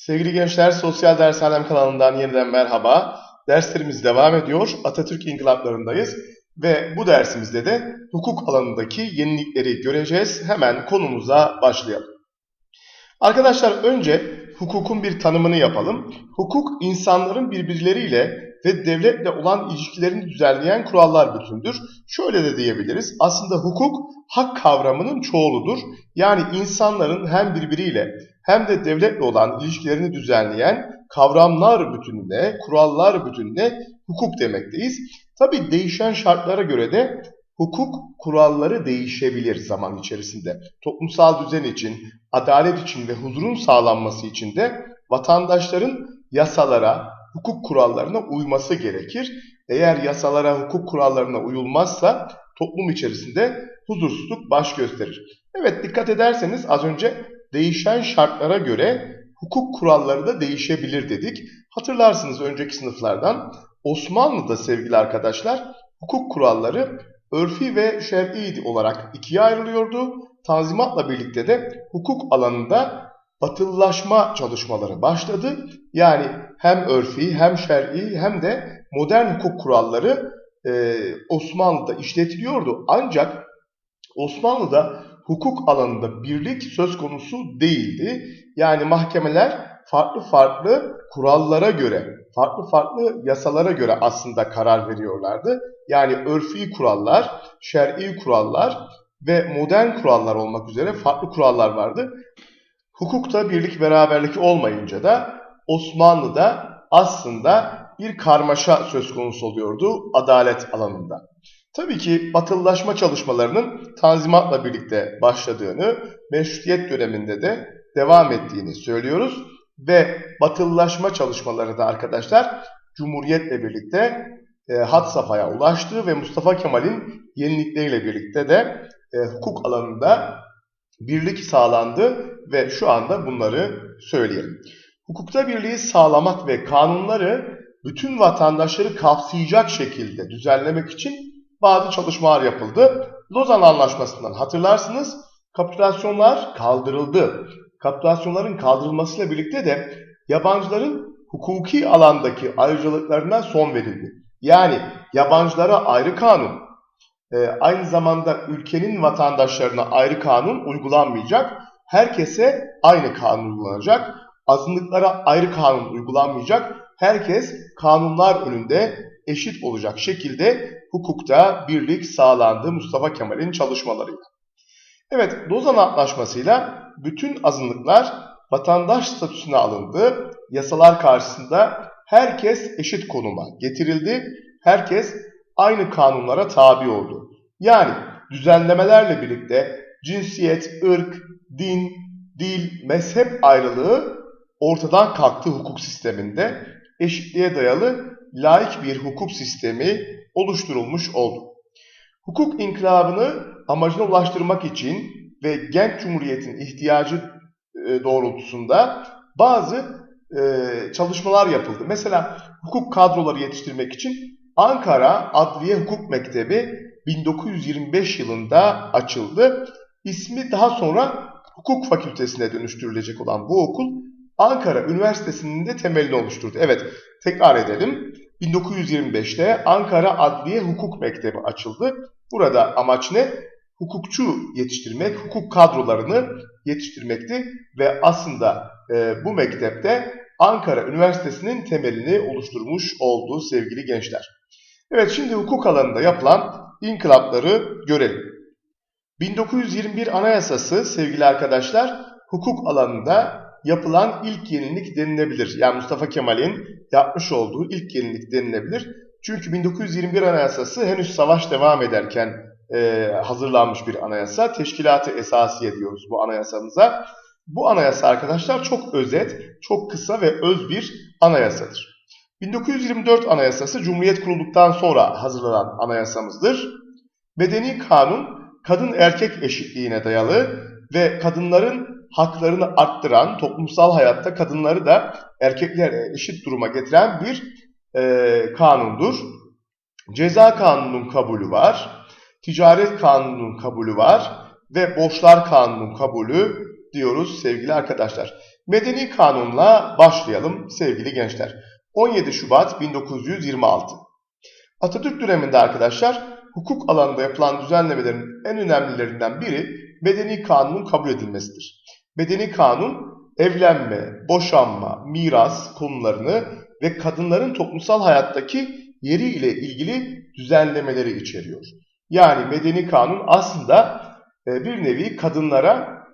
Sevgili gençler, Sosyal Dershanem kanalından yeniden merhaba. Derslerimiz devam ediyor. Atatürk İnkılaplarındayız ve bu dersimizde de hukuk alanındaki yenilikleri göreceğiz. Hemen konumuza başlayalım. Arkadaşlar önce hukukun bir tanımını yapalım. Hukuk insanların birbirleriyle ve devletle olan ilişkilerini düzenleyen kurallar bütündür. Şöyle de diyebiliriz. Aslında hukuk hak kavramının çoğuludur. Yani insanların hem birbiriyle hem de devletle olan ilişkilerini düzenleyen kavramlar bütününe, kurallar bütününe hukuk demekteyiz. Tabi değişen şartlara göre de hukuk kuralları değişebilir zaman içerisinde. Toplumsal düzen için, adalet için ve huzurun sağlanması için de vatandaşların yasalara, hukuk kurallarına uyması gerekir. Eğer yasalara, hukuk kurallarına uyulmazsa toplum içerisinde huzursuzluk baş gösterir. Evet dikkat ederseniz az önce değişen şartlara göre hukuk kuralları da değişebilir dedik. Hatırlarsınız önceki sınıflardan Osmanlı'da sevgili arkadaşlar hukuk kuralları örfi ve şer'i olarak ikiye ayrılıyordu. Tanzimatla birlikte de hukuk alanında batılılaşma çalışmaları başladı. Yani hem örfi hem şer'i hem de modern hukuk kuralları e, Osmanlı'da işletiliyordu. Ancak Osmanlı'da hukuk alanında birlik söz konusu değildi. Yani mahkemeler farklı farklı kurallara göre, farklı farklı yasalara göre aslında karar veriyorlardı. Yani örfi kurallar, şer'i kurallar ve modern kurallar olmak üzere farklı kurallar vardı. Hukukta birlik beraberlik olmayınca da Osmanlı'da aslında bir karmaşa söz konusu oluyordu adalet alanında. Tabii ki batılılaşma çalışmalarının tanzimatla birlikte başladığını, meşrutiyet döneminde de devam ettiğini söylüyoruz. Ve batılılaşma çalışmaları da arkadaşlar Cumhuriyet'le birlikte e, hat safhaya ulaştı ve Mustafa Kemal'in yenilikleriyle birlikte de e, hukuk alanında birlik sağlandı ve şu anda bunları söyleyelim. Hukukta birliği sağlamak ve kanunları bütün vatandaşları kapsayacak şekilde düzenlemek için bazı çalışmalar yapıldı. Lozan Anlaşması'ndan hatırlarsınız kapitülasyonlar kaldırıldı. Kapitülasyonların kaldırılmasıyla birlikte de yabancıların hukuki alandaki ayrıcalıklarına son verildi. Yani yabancılara ayrı kanun, e, aynı zamanda ülkenin vatandaşlarına ayrı kanun uygulanmayacak. Herkese aynı kanun uygulanacak. Azınlıklara ayrı kanun uygulanmayacak. Herkes kanunlar önünde eşit olacak şekilde hukukta birlik sağlandı Mustafa Kemal'in çalışmalarıyla. Evet, Lozan Antlaşması'yla bütün azınlıklar vatandaş statüsüne alındı. Yasalar karşısında herkes eşit konuma getirildi. Herkes aynı kanunlara tabi oldu. Yani düzenlemelerle birlikte cinsiyet, ırk, din, dil, mezhep ayrılığı ortadan kalktı hukuk sisteminde. Eşitliğe dayalı laik bir hukuk sistemi oluşturulmuş oldu. Hukuk inkılabını amacına ulaştırmak için ve genç cumhuriyetin ihtiyacı e, doğrultusunda bazı e, çalışmalar yapıldı. Mesela hukuk kadroları yetiştirmek için Ankara Adliye Hukuk Mektebi 1925 yılında açıldı. İsmi daha sonra Hukuk Fakültesine dönüştürülecek olan bu okul Ankara Üniversitesi'nin de temelini oluşturdu. Evet, tekrar edelim. 1925'te Ankara Adliye Hukuk Mektebi açıldı. Burada amaç ne? Hukukçu yetiştirmek, hukuk kadrolarını yetiştirmekti ve aslında e, bu mektepte Ankara Üniversitesi'nin temelini oluşturmuş olduğu sevgili gençler. Evet şimdi hukuk alanında yapılan inkılapları görelim. 1921 Anayasası sevgili arkadaşlar hukuk alanında yapılan ilk yenilik denilebilir. Yani Mustafa Kemal'in yapmış olduğu ilk yenilik denilebilir. Çünkü 1921 Anayasası henüz savaş devam ederken e, hazırlanmış bir anayasa. Teşkilatı esasiye diyoruz bu anayasamıza. Bu anayasa arkadaşlar çok özet, çok kısa ve öz bir anayasadır. 1924 Anayasası Cumhuriyet kurulduktan sonra hazırlanan anayasamızdır. Medeni kanun kadın erkek eşitliğine dayalı ve kadınların haklarını arttıran, toplumsal hayatta kadınları da erkeklere eşit duruma getiren bir e, kanundur. Ceza kanunun kabulü var, ticaret kanunun kabulü var ve borçlar kanunun kabulü diyoruz sevgili arkadaşlar. Medeni kanunla başlayalım sevgili gençler. 17 Şubat 1926. Atatürk döneminde arkadaşlar hukuk alanında yapılan düzenlemelerin en önemlilerinden biri medeni kanunun kabul edilmesidir. Medeni kanun evlenme, boşanma, miras konularını ve kadınların toplumsal hayattaki yeri ile ilgili düzenlemeleri içeriyor. Yani medeni kanun aslında e, bir nevi kadınlara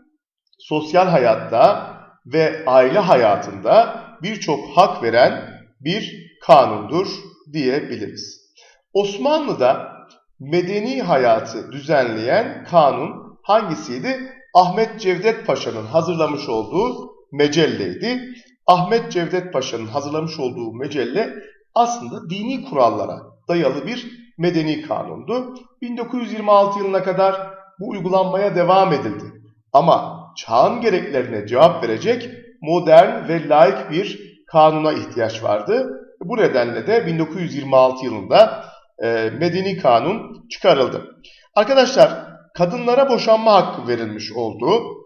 sosyal hayatta ve aile hayatında birçok hak veren bir kanundur diyebiliriz. Osmanlı'da medeni hayatı düzenleyen kanun hangisiydi? Ahmet Cevdet Paşa'nın hazırlamış olduğu mecelleydi. Ahmet Cevdet Paşa'nın hazırlamış olduğu mecelle aslında dini kurallara dayalı bir medeni kanundu. 1926 yılına kadar bu uygulanmaya devam edildi. Ama çağın gereklerine cevap verecek modern ve layık bir kanuna ihtiyaç vardı. Bu nedenle de 1926 yılında e, medeni kanun çıkarıldı. Arkadaşlar kadınlara boşanma hakkı verilmiş oldu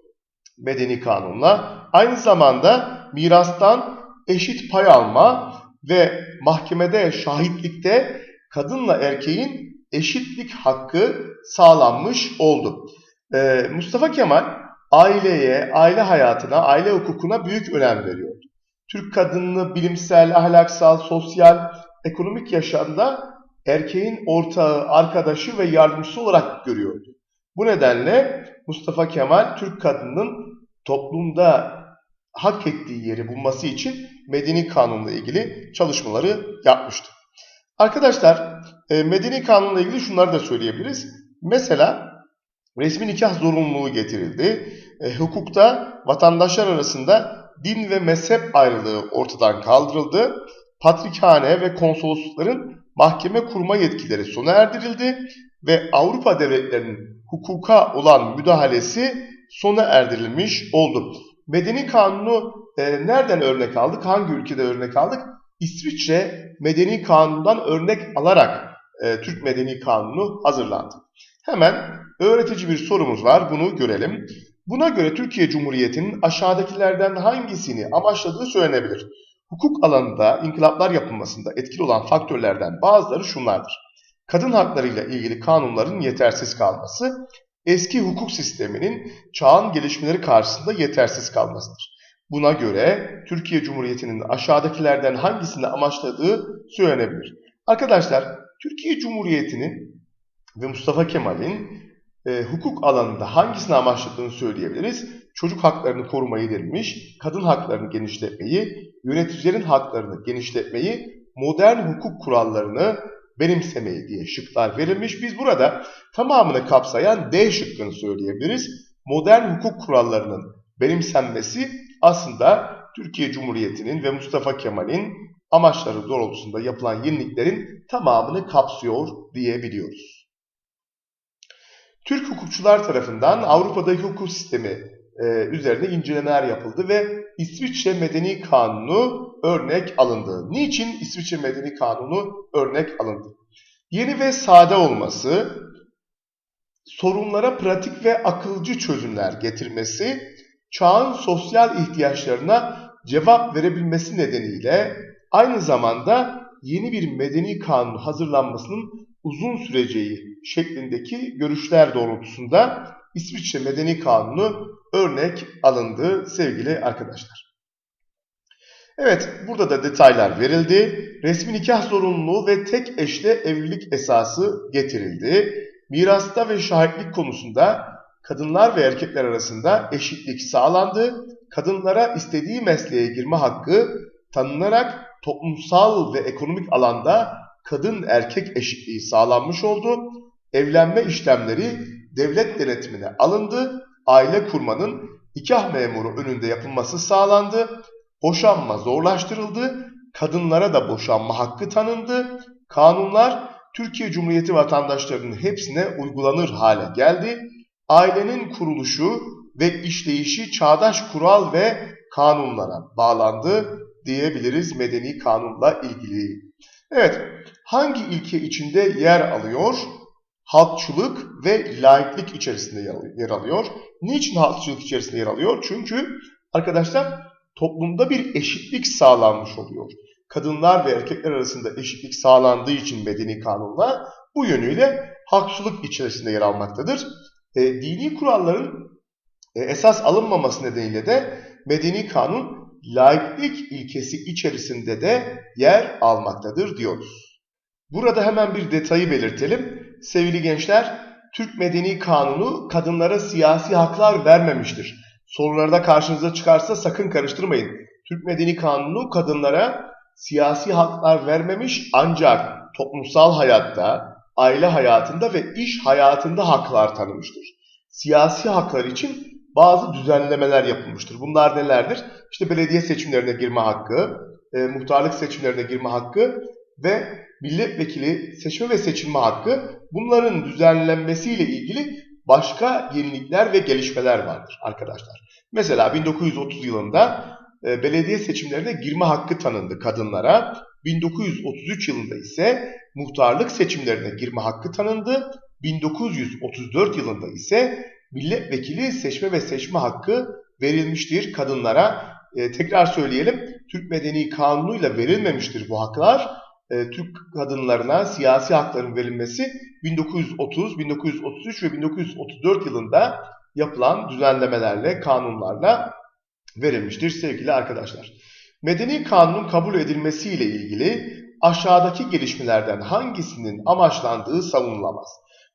medeni kanunla. Aynı zamanda mirastan eşit pay alma ve mahkemede şahitlikte kadınla erkeğin eşitlik hakkı sağlanmış oldu. Ee, Mustafa Kemal aileye, aile hayatına, aile hukukuna büyük önem veriyordu. Türk kadınını bilimsel, ahlaksal, sosyal, ekonomik yaşamda erkeğin ortağı, arkadaşı ve yardımcısı olarak görüyordu. Bu nedenle Mustafa Kemal Türk kadınının toplumda hak ettiği yeri bulması için Medeni Kanun'la ilgili çalışmaları yapmıştı. Arkadaşlar e, Medeni Kanun'la ilgili şunları da söyleyebiliriz. Mesela resmi nikah zorunluluğu getirildi. E, hukukta vatandaşlar arasında din ve mezhep ayrılığı ortadan kaldırıldı. Patrikhane ve konsoloslukların mahkeme kurma yetkileri sona erdirildi ve Avrupa devletlerinin hukuka olan müdahalesi sona erdirilmiş oldu. Medeni kanunu e, nereden örnek aldık? Hangi ülkede örnek aldık? İsviçre Medeni Kanun'dan örnek alarak e, Türk Medeni Kanunu hazırlandı. Hemen öğretici bir sorumuz var. Bunu görelim. Buna göre Türkiye Cumhuriyeti'nin aşağıdakilerden hangisini amaçladığı söylenebilir. Hukuk alanında inkılaplar yapılmasında etkili olan faktörlerden bazıları şunlardır. Kadın haklarıyla ilgili kanunların yetersiz kalması, eski hukuk sisteminin çağın gelişmeleri karşısında yetersiz kalmasıdır. Buna göre Türkiye Cumhuriyeti'nin aşağıdakilerden hangisini amaçladığı söylenebilir. Arkadaşlar Türkiye Cumhuriyeti'nin ve Mustafa Kemal'in e, hukuk alanında hangisini amaçladığını söyleyebiliriz. Çocuk haklarını korumayı denilmiş, kadın haklarını genişletmeyi, yöneticilerin haklarını genişletmeyi, modern hukuk kurallarını benimsemeyi diye şıklar verilmiş. Biz burada tamamını kapsayan D şıkkını söyleyebiliriz. Modern hukuk kurallarının benimsenmesi aslında Türkiye Cumhuriyeti'nin ve Mustafa Kemal'in amaçları doğrultusunda yapılan yeniliklerin tamamını kapsıyor diyebiliyoruz. Türk hukukçular tarafından Avrupa'daki hukuk sistemi e, üzerine incelemeler yapıldı ve İsviçre Medeni Kanunu örnek alındı. Niçin İsviçre Medeni Kanunu örnek alındı? Yeni ve sade olması, sorunlara pratik ve akılcı çözümler getirmesi, çağın sosyal ihtiyaçlarına cevap verebilmesi nedeniyle aynı zamanda yeni bir medeni kanun hazırlanmasının uzun süreceği şeklindeki görüşler doğrultusunda İsviçre Medeni Kanunu örnek alındı sevgili arkadaşlar. Evet burada da detaylar verildi. Resmi nikah zorunluluğu ve tek eşle evlilik esası getirildi. Mirasta ve şahitlik konusunda kadınlar ve erkekler arasında eşitlik sağlandı. Kadınlara istediği mesleğe girme hakkı tanınarak toplumsal ve ekonomik alanda kadın erkek eşitliği sağlanmış oldu. Evlenme işlemleri devlet denetimine alındı. Aile kurmanın nikah memuru önünde yapılması sağlandı. Boşanma zorlaştırıldı. Kadınlara da boşanma hakkı tanındı. Kanunlar Türkiye Cumhuriyeti vatandaşlarının hepsine uygulanır hale geldi. Ailenin kuruluşu ve işleyişi çağdaş kural ve kanunlara bağlandı diyebiliriz medeni kanunla ilgili. Evet, hangi ilke içinde yer alıyor? Halkçılık ve laiklik içerisinde yer alıyor. Niçin halkçılık içerisinde yer alıyor? Çünkü arkadaşlar toplumda bir eşitlik sağlanmış oluyor. Kadınlar ve erkekler arasında eşitlik sağlandığı için medeni kanunlar bu yönüyle hakçılık içerisinde yer almaktadır. E, dini kuralların e, esas alınmaması nedeniyle de medeni kanun laiklik ilkesi içerisinde de yer almaktadır diyoruz. Burada hemen bir detayı belirtelim. Sevgili gençler, Türk Medeni Kanunu kadınlara siyasi haklar vermemiştir. Sorularda karşınıza çıkarsa sakın karıştırmayın. Türk Medeni Kanunu kadınlara siyasi haklar vermemiş ancak toplumsal hayatta, aile hayatında ve iş hayatında haklar tanımıştır. Siyasi haklar için bazı düzenlemeler yapılmıştır. Bunlar nelerdir? İşte belediye seçimlerine girme hakkı, e, muhtarlık seçimlerine girme hakkı ve milletvekili seçme ve seçilme hakkı bunların düzenlenmesiyle ilgili başka yenilikler ve gelişmeler vardır arkadaşlar. Mesela 1930 yılında e, belediye seçimlerine girme hakkı tanındı kadınlara. 1933 yılında ise muhtarlık seçimlerine girme hakkı tanındı. 1934 yılında ise milletvekili seçme ve seçme hakkı verilmiştir kadınlara. E, tekrar söyleyelim, Türk Medeni Kanunu'yla verilmemiştir bu haklar. E, Türk kadınlarına siyasi hakların verilmesi 1930, 1933 ve 1934 yılında yapılan düzenlemelerle, kanunlarla verilmiştir sevgili arkadaşlar. Medeni kanunun kabul edilmesiyle ilgili aşağıdaki gelişmelerden hangisinin amaçlandığı savunulamaz.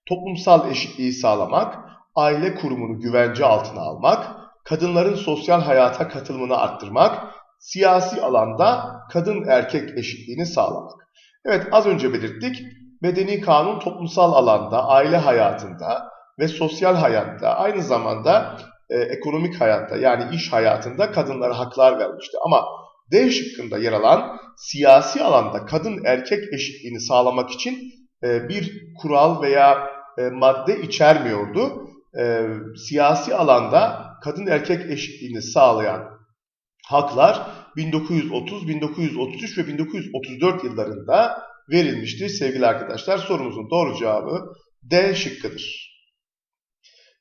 Toplumsal eşitliği sağlamak, aile kurumunu güvence altına almak, kadınların sosyal hayata katılımını arttırmak, siyasi alanda kadın erkek eşitliğini sağlamak. Evet az önce belirttik. Medeni kanun toplumsal alanda, aile hayatında ve sosyal hayatta aynı zamanda e, ekonomik hayatta yani iş hayatında kadınlara haklar vermişti. Ama D şıkkında yer alan siyasi alanda kadın erkek eşitliğini sağlamak için e, bir kural veya e, madde içermiyordu. E, siyasi alanda kadın erkek eşitliğini sağlayan haklar 1930, 1933 ve 1934 yıllarında verilmiştir sevgili arkadaşlar. Sorumuzun doğru cevabı D şıkkıdır.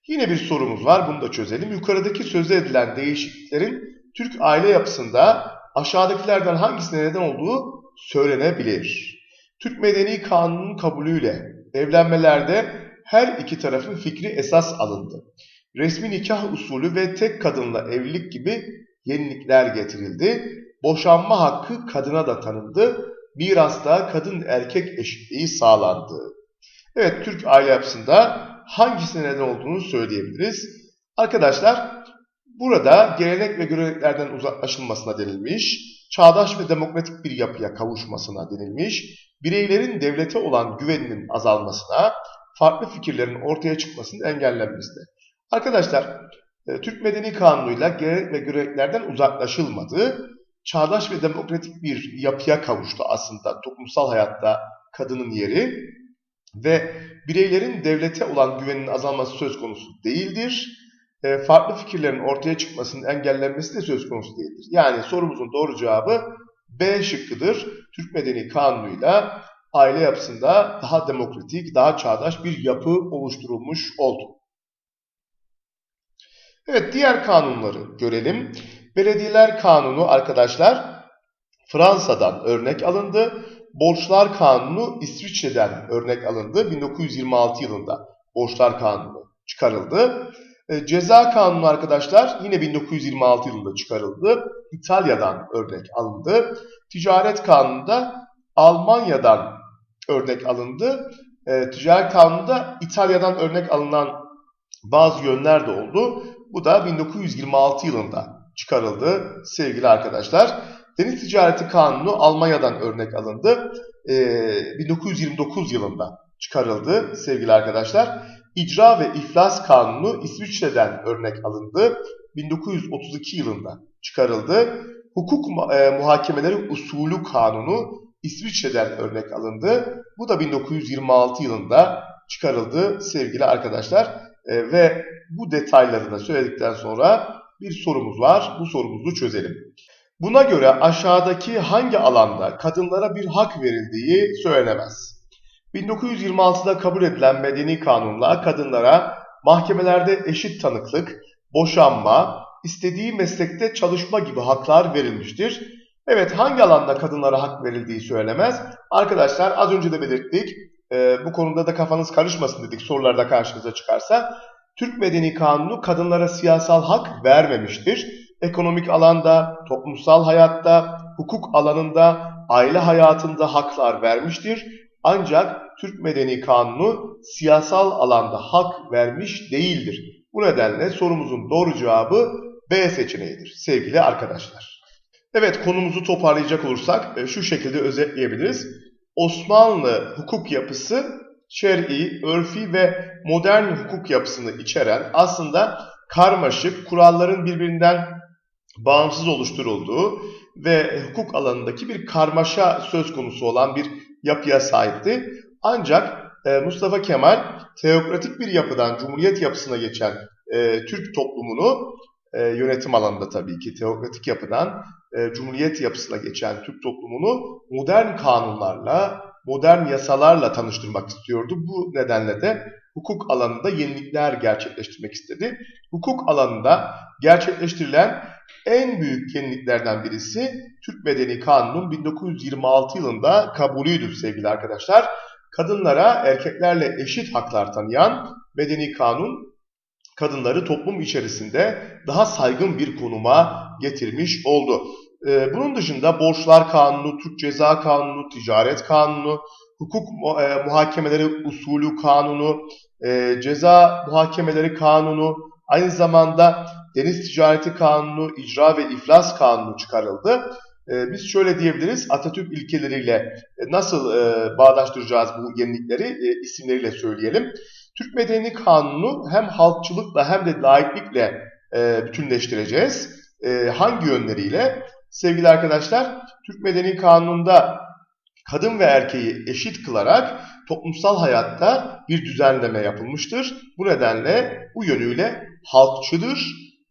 Yine bir sorumuz var. Bunu da çözelim. Yukarıdaki sözde edilen değişikliklerin Türk aile yapısında aşağıdakilerden hangisine neden olduğu söylenebilir. Türk Medeni Kanunu'nun kabulüyle evlenmelerde her iki tarafın fikri esas alındı. Resmi nikah usulü ve tek kadınla evlilik gibi yenilikler getirildi. Boşanma hakkı kadına da tanındı. Mirasta kadın erkek eşitliği sağlandı. Evet Türk aile yapısında hangisine neden olduğunu söyleyebiliriz. Arkadaşlar burada gelenek ve göreneklerden uzaklaşılmasına denilmiş, çağdaş ve demokratik bir yapıya kavuşmasına denilmiş, bireylerin devlete olan güveninin azalmasına, farklı fikirlerin ortaya çıkmasının engellenmesine. Arkadaşlar Türk Medeni Kanunu'yla gelenek ve göreneklerden uzaklaşılmadı, çağdaş ve demokratik bir yapıya kavuştu aslında toplumsal hayatta kadının yeri ve bireylerin devlete olan güveninin azalması söz konusu değildir. E, farklı fikirlerin ortaya çıkmasının engellenmesi de söz konusu değildir. Yani sorumuzun doğru cevabı B şıkkıdır. Türk Medeni Kanunu'yla aile yapısında daha demokratik, daha çağdaş bir yapı oluşturulmuş oldu. Evet diğer kanunları görelim. Belediyeler Kanunu arkadaşlar Fransa'dan örnek alındı. Borçlar Kanunu İsviçre'den örnek alındı. 1926 yılında Borçlar Kanunu çıkarıldı. E, ceza Kanunu arkadaşlar yine 1926 yılında çıkarıldı. İtalya'dan örnek alındı. Ticaret Kanunu da Almanya'dan örnek alındı. E, ticaret Kanunu'nda İtalya'dan örnek alınan bazı yönler de oldu. Bu da 1926 yılında çıkarıldı sevgili arkadaşlar. Deniz Ticareti Kanunu Almanya'dan örnek alındı. Ee, 1929 yılında çıkarıldı sevgili arkadaşlar. İcra ve İflas Kanunu İsviçre'den örnek alındı. 1932 yılında çıkarıldı. Hukuk e, Muhakemeleri Usulü Kanunu İsviçre'den örnek alındı. Bu da 1926 yılında çıkarıldı sevgili arkadaşlar. E, ve bu detayları da söyledikten sonra bir sorumuz var. Bu sorumuzu çözelim. Buna göre aşağıdaki hangi alanda kadınlara bir hak verildiği söylenemez. 1926'da kabul edilen medeni kanunla kadınlara mahkemelerde eşit tanıklık, boşanma, istediği meslekte çalışma gibi haklar verilmiştir. Evet hangi alanda kadınlara hak verildiği söylemez. Arkadaşlar az önce de belirttik. Ee, bu konuda da kafanız karışmasın dedik sorularda karşınıza çıkarsa. Türk Medeni Kanunu kadınlara siyasal hak vermemiştir. Ekonomik alanda, toplumsal hayatta, hukuk alanında, aile hayatında haklar vermiştir. Ancak Türk Medeni Kanunu siyasal alanda hak vermiş değildir. Bu nedenle sorumuzun doğru cevabı B seçeneğidir sevgili arkadaşlar. Evet konumuzu toparlayacak olursak e, şu şekilde özetleyebiliriz. Osmanlı hukuk yapısı şer'i, örfi ve modern hukuk yapısını içeren aslında karmaşık kuralların birbirinden bağımsız oluşturulduğu ve hukuk alanındaki bir karmaşa söz konusu olan bir yapıya sahipti. Ancak e, Mustafa Kemal teokratik bir yapıdan cumhuriyet yapısına geçen e, Türk toplumunu e, yönetim alanında tabii ki teokratik yapıdan e, cumhuriyet yapısına geçen Türk toplumunu modern kanunlarla, modern yasalarla tanıştırmak istiyordu. Bu nedenle de hukuk alanında yenilikler gerçekleştirmek istedi. Hukuk alanında gerçekleştirilen en büyük yeniliklerden birisi Türk Medeni Kanunu'nun 1926 yılında kabulüydür sevgili arkadaşlar. Kadınlara erkeklerle eşit haklar tanıyan Medeni Kanun kadınları toplum içerisinde daha saygın bir konuma getirmiş oldu. Ee, bunun dışında Borçlar Kanunu, Türk Ceza Kanunu, Ticaret Kanunu, Hukuk e, Muhakemeleri Usulü Kanunu, e, Ceza Muhakemeleri Kanunu, aynı zamanda Deniz Ticareti Kanunu, İcra ve İflas Kanunu çıkarıldı. E, biz şöyle diyebiliriz, Atatürk ilkeleriyle nasıl bağdaştıracağız bu yenilikleri isimleriyle söyleyelim. Türk Medeni Kanunu hem halkçılıkla hem de laiklikle bütünleştireceğiz. Hangi yönleriyle? Sevgili arkadaşlar, Türk Medeni Kanunu'nda kadın ve erkeği eşit kılarak toplumsal hayatta bir düzenleme yapılmıştır. Bu nedenle bu yönüyle halkçıdır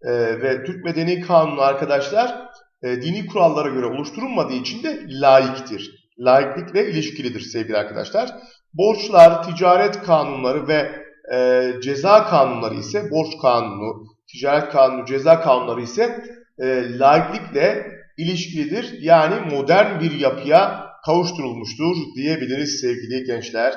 e, ve Türk Medeni Kanunu arkadaşlar e, dini kurallara göre oluşturulmadığı için de laiktir. Laiklikle ilişkilidir sevgili arkadaşlar. Borçlar, ticaret kanunları ve e, ceza kanunları ise borç kanunu, ticaret kanunu, ceza kanunları ise e, laiklikle ilişkilidir. Yani modern bir yapıya kavuşturulmuştur diyebiliriz sevgili gençler.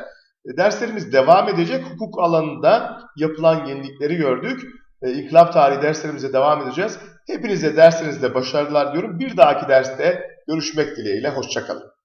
E, derslerimiz devam edecek. Hukuk alanında yapılan yenilikleri gördük. E, İnkılap tarihi derslerimize devam edeceğiz. Hepinize derslerinizde başarılar diyorum. Bir dahaki derste görüşmek dileğiyle. Hoşçakalın.